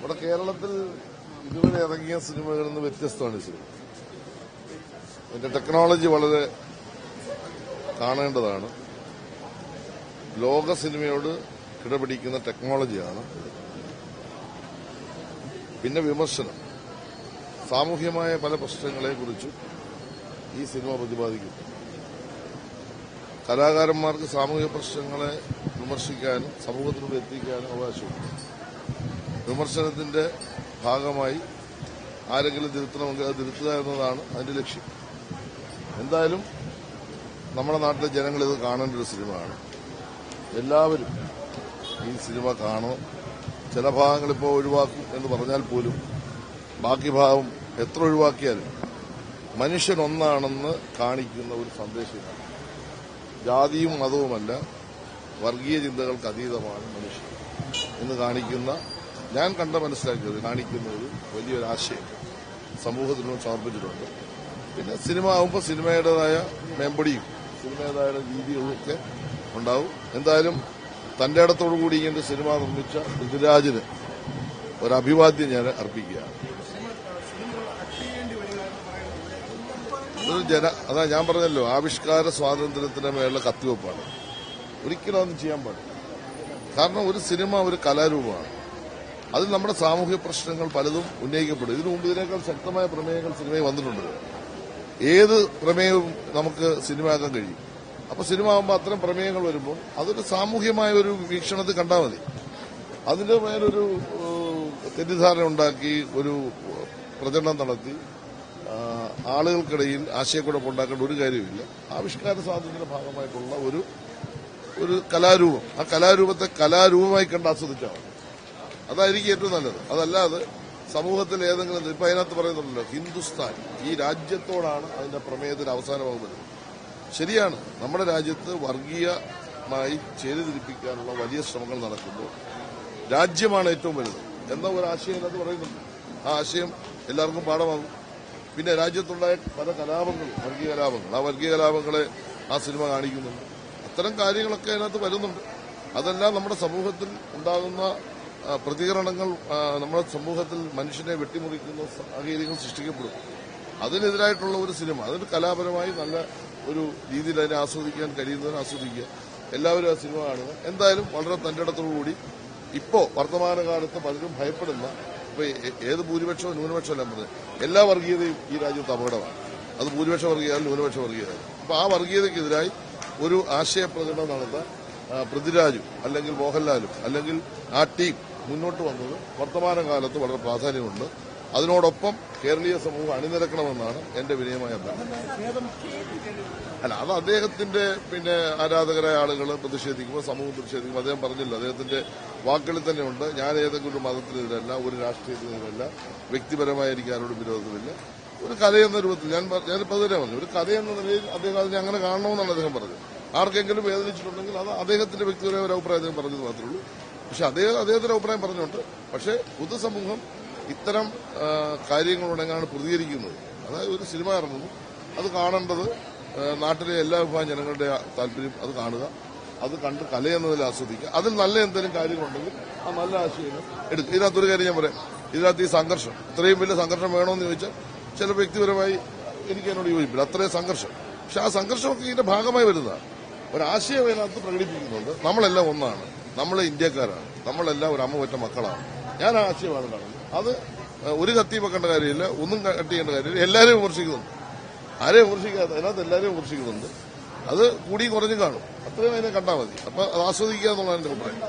നമ്മുടെ കേരളത്തിൽ ഇതുവരെ ഇറങ്ങിയ സിനിമകളിൽ നിന്ന് വ്യത്യസ്തമാണ് ഈ സിനിമ. അതിന്റെ ടെക്നോളജി വളരെ കാണേണ്ടതാണ്. ലോക സിനിമയോട് കിടപിടിക്കുന്ന ടെക്നോളജിയാണ് പിന്നെ വിമർശനം. സാമൂഹ്യമായ പല പ്രശ്നങ്ങളെക്കുറിച്ചും ഈ സിനിമ പ്രതിപാദിക്കുന്നു. കലാകാരന്മാർക്ക് സാമൂഹിക പ്രശ്നങ്ങളെ വിമർശിക്കാനും സമൂഹത്തിലൂടെ എത്തിക്കാനും അവകാശമുണ്ട്. വിമർശനത്തിന്റെ ഭാഗമായി ആരെങ്കിലും തിരുത്തണമെങ്കിൽ അത് തിരുത്തുക എന്നതാണ് അതിന്റെ ലക്ഷ്യം. എന്തായാലും നമ്മുടെ നാട്ടിലെ ജനങ്ങൾ ഇത് കാണേണ്ട ഒരു സിനിമയാണ്. എല്ലാവരും ഈ സിനിമ കാണണം ചില ഭാഗങ്ങൾ ഇപ്പോൾ ഒഴിവാക്കും എന്ന് പറഞ്ഞാൽ പോലും ബാക്കി ഭാഗം എത്ര ഒഴിവാക്കിയാലും മനുഷ്യൻ ഒന്നാണെന്ന് കാണിക്കുന്ന ഒരു സന്ദേശമാണ് ജാതിയും മതവുമല്ല വർഗീയ ചിന്തകൾക്ക് അതീതമാണ് മനുഷ്യൻ എന്ന് കാണിക്കുന്ന ഞാൻ കണ്ട മനസ്സിലാക്കിയത് കാണിക്കുന്നത് വലിയൊരു ആശയം. സമൂഹത്തിനോട് സമർപ്പിച്ചിട്ടുണ്ട്. പിന്നെ സിനിമ ആകുമ്പോൾ സിനിമയുടേതായ മേമ്പടിയും സിനിമയുടേതായ രീതികളും ഒക്കെ ഉണ്ടാവും. എന്തായാലും തന്റെ ഇടത്തോടു കൂടി ഇങ്ങനെ സിനിമ നിർമ്മിച്ച ഋതുരാജിന് ഒരു അഭിവാദ്യം ഞാൻ അർപ്പിക്കുകയാണ്. ജന അതാ ഞാൻ പറഞ്ഞല്ലോ ആവിഷ്കാര സ്വാതന്ത്ര്യത്തിന്റെ മേലുള്ള കത്തിവെപ്പാണ്. ഒരിക്കലും അതൊന്നും ചെയ്യാൻ പാടില്ല. കാരണം ഒരു സിനിമ ഒരു കലാരൂപമാണ്. അതിൽ നമ്മുടെ സാമൂഹ്യ പ്രശ്നങ്ങൾ പലതും ഉന്നയിക്കപ്പെടും. ഇതിനു മുമ്പ് ഇതിനേക്കാൾ ശക്തമായ പ്രമേയങ്ങൾ സിനിമയിൽ വന്നിട്ടുണ്ട്. ഏത് പ്രമേയവും നമുക്ക് സിനിമയാക്കാൻ കഴിയും. അപ്പൊ സിനിമ ആകുമ്പോൾ അത്തരം പ്രമേയങ്ങൾ വരുമ്പോൾ അതൊരു സാമൂഹ്യമായ ഒരു വീക്ഷണത്തിൽ കണ്ടാൽ മതി. അതിന്റെ മേലൊരു തെറ്റിദ്ധാരണ ഉണ്ടാക്കി ഒരു പ്രചരണം നടത്തി ആളുകൾക്കിടയിൽ ആശയക്കുഴപ്പം ഉണ്ടാക്കേണ്ട ഒരു കാര്യമില്ല ആവിഷ്കാര സ്വാതന്ത്ര്യത്തിന്റെ ഭാഗമായിട്ടുള്ള ഒരു ഒരു കലാരൂപം. ആ കലാരൂപത്തെ കലാരൂപമായി കണ്ട് ആസ്വദിച്ചാൽ മതി. അതായിരിക്കും ഏറ്റവും നല്ലത്. അതല്ലാതെ സമൂഹത്തിൽ ഏതെങ്കിലും ഇപ്പൊ അതിനകത്ത് പറയുന്നുണ്ടല്ലോ ഹിന്ദുസ്ഥാൻ. ഈ രാജ്യത്തോടാണ് അതിന്റെ പ്രമേയത്തിന് അവസാനമാകുന്നത് ശരിയാണ്. നമ്മുടെ രാജ്യത്ത് വർഗീയമായി ചേരിതിരിപ്പിക്കാനുള്ള വലിയ ശ്രമങ്ങൾ നടക്കുന്നു. രാജ്യമാണ് ഏറ്റവും വലുത്. എന്ന ഒരു ആശയം അതിനകത്ത് പറയുന്നുണ്ട്. ആ ആശയം എല്ലാവർക്കും പാഠമാകും. പിന്നെ രാജ്യത്തുണ്ടായ പല കലാപങ്ങൾ വർഗീയ കലാപങ്ങൾ. ആ വർഗീയ കലാപങ്ങളെ ആ സിനിമ കാണിക്കുന്നുണ്ട്. അത്തരം കാര്യങ്ങളൊക്കെ അതിനകത്ത് വരുന്നുണ്ട്. അതെല്ലാം നമ്മുടെ സമൂഹത്തിൽ ഉണ്ടാകുന്ന പ്രതികരണങ്ങൾ നമ്മുടെ സമൂഹത്തിൽ മനുഷ്യനെ വെട്ടിമുറിക്കുന്ന സാഹചര്യങ്ങൾ സൃഷ്ടിക്കപ്പെടും. അതിനെതിരായിട്ടുള്ള ഒരു സിനിമ അതൊരു കലാപരമായി നല്ല ഒരു രീതിയിൽ അതിനെ ആസ്വദിക്കാൻ കഴിയുന്നതിന് ആസ്വദിക്കുക. എല്ലാവരും ആ സിനിമ കാണുക. എന്തായാലും വളരെ തന്റെ അടുത്തോടുകൂടി ഇപ്പോ വർത്തമാനകാലത്ത് പലരും ഭയപ്പെടുന്ന ഇപ്പൊ ഏത് ഭൂരിപക്ഷവും ന്യൂനപക്ഷം എല്ലാം പറഞ്ഞത് എല്ലാ വർഗീയതയും ഈ രാജ്യത്ത് അപകടമാണ്. അത് ഭൂരിപക്ഷ വർഗീയത ന്യൂനപക്ഷ വർഗീയത അപ്പൊ ആ വർഗീയതയ്ക്കെതിരായി ഒരു ആശയപ്രകടനം നടത്താൻ പൃഥ്വിരാജും അല്ലെങ്കിൽ മോഹൻലാലും അല്ലെങ്കിൽ ആ ടീം മുന്നോട്ട് വന്നത്. വർത്തമാനകാലത്ത് വളരെ പ്രാധാന്യമുണ്ട്. അതിനോടൊപ്പം കേരളീയ സമൂഹം അണിനിരക്കണമെന്നാണ് എന്റെ വിനയമായ അല്ല അത് അദ്ദേഹത്തിന്റെ പിന്നെ ആരാധകരായ ആളുകൾ പ്രതിഷേധിക്കുമ്പോൾ സമൂഹം പ്രതിഷേധിക്കുമ്പോൾ അദ്ദേഹം പറഞ്ഞില്ല. അദ്ദേഹത്തിന്റെ വാക്കുകളിൽ തന്നെയുണ്ട്. ഞാൻ ഏതെങ്കിലും ഒരു മതത്തിനെതിരല്ല ഒരു രാഷ്ട്രീയത്തിനെതിരല്ല വ്യക്തിപരമായി ആരോടും വിരോധമില്ല. ഒരു കഥയെന്ന രൂപത്തിൽ ഞാൻ ഞാൻ പതിനെ പറഞ്ഞു. ഒരു കഥയെന്ന നിലയിൽ അദ്ദേഹം അതിനെ അങ്ങനെ കാണണമെന്നാണ് അദ്ദേഹം പറഞ്ഞത്. ആർക്കെങ്കിലും വേദനിച്ചിട്ടുണ്ടെങ്കിൽ അത് അദ്ദേഹത്തിന്റെ വ്യക്തിപരമായ ഒരു അഭിപ്രായം അദ്ദേഹം പറഞ്ഞത് മാത്രമേ ഉള്ളൂ. പക്ഷെ അദ്ദേഹം അദ്ദേഹത്തിന്റെ അഭിപ്രായം പറഞ്ഞുകൊണ്ട് പക്ഷേ പൊതുസമൂഹം ഇത്തരം കാര്യങ്ങളോടെങ്ങാണ് പ്രതികരിക്കുന്നത്? അതായത് ഒരു സിനിമ ഇറങ്ങുന്നു അത് കാണേണ്ടത് നാട്ടിലെ എല്ലാ വിഭാഗം ജനങ്ങളുടെ താല്പര്യം അത് കാണുക അത് കണ്ട് കലയെന്നതിൽ ആസ്വദിക്കുക അതിൽ നല്ല എന്തെങ്കിലും കാര്യങ്ങളുണ്ടെങ്കിൽ ആ നല്ല ആശയങ്ങൾ എടുക്കുക. ഇതിനകത്തൊരു കാര്യം ഞാൻ പറയാം. ഇതിനകത്ത് ഈ സംഘർഷം ഇത്രയും വലിയ സംഘർഷം വേണമെന്ന് ചോദിച്ചാൽ ചില വ്യക്തിപരമായി എനിക്ക് എന്നോട് യോജിപ്പില്ല. അത്രയും സംഘർഷം. പക്ഷെ ആ സംഘർഷമൊക്കെ ഇതിന്റെ ഭാഗമായി വരുന്നതാണ്. ഒരാശയം അതിനകത്ത് പ്രകടിപ്പിക്കുന്നുണ്ട്. നമ്മളെല്ലാം ഒന്നാണ്. നമ്മൾ ഇന്ത്യക്കാരാണ്. നമ്മളെല്ലാം ഒരു അമ്മ പറ്റ മക്കളാണ്. ഞാൻ ആ ആശയമാണ് കാണുന്നത്. അത് ഒരു കത്തി വെക്കേണ്ട കാര്യമില്ല ഒന്നും കട്ട് ചെയ്യേണ്ട കാര്യമില്ല. എല്ലാവരെയും വിമർശിക്കുന്നുണ്ട്. ആരെയും വിമർശിക്കാത്ത അതിനകത്ത് എല്ലാവരെയും വിമർശിക്കുന്നുണ്ട്. അത് കൂടി കുറഞ്ഞും കാണും. അത്രയും അതിനെ കണ്ടാൽ മതി. അപ്പൊ അത് ആസ്വദിക്കുക എന്നുള്ളതാണ് എന്റെ അഭിപ്രായം.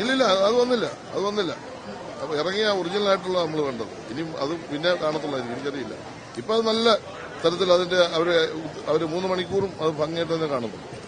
ഇല്ലില്ല അത് വന്നില്ല. അത് വന്നില്ല. അപ്പൊ ഇറങ്ങിയ ഒറിജിനൽ ആയിട്ടുള്ള നമ്മൾ വേണ്ടത് ഇനിയും അത് പിന്നെ കാണത്തുള്ളതായിരിക്കും. എനിക്കറിയില്ല. ഇപ്പൊ അത് നല്ല തരത്തിൽ അതിന്റെ അവർ അവർ മൂന്ന് മണിക്കൂറും അത് ഭംഗിയായിട്ട് തന്നെ കാണുന്നുണ്ട്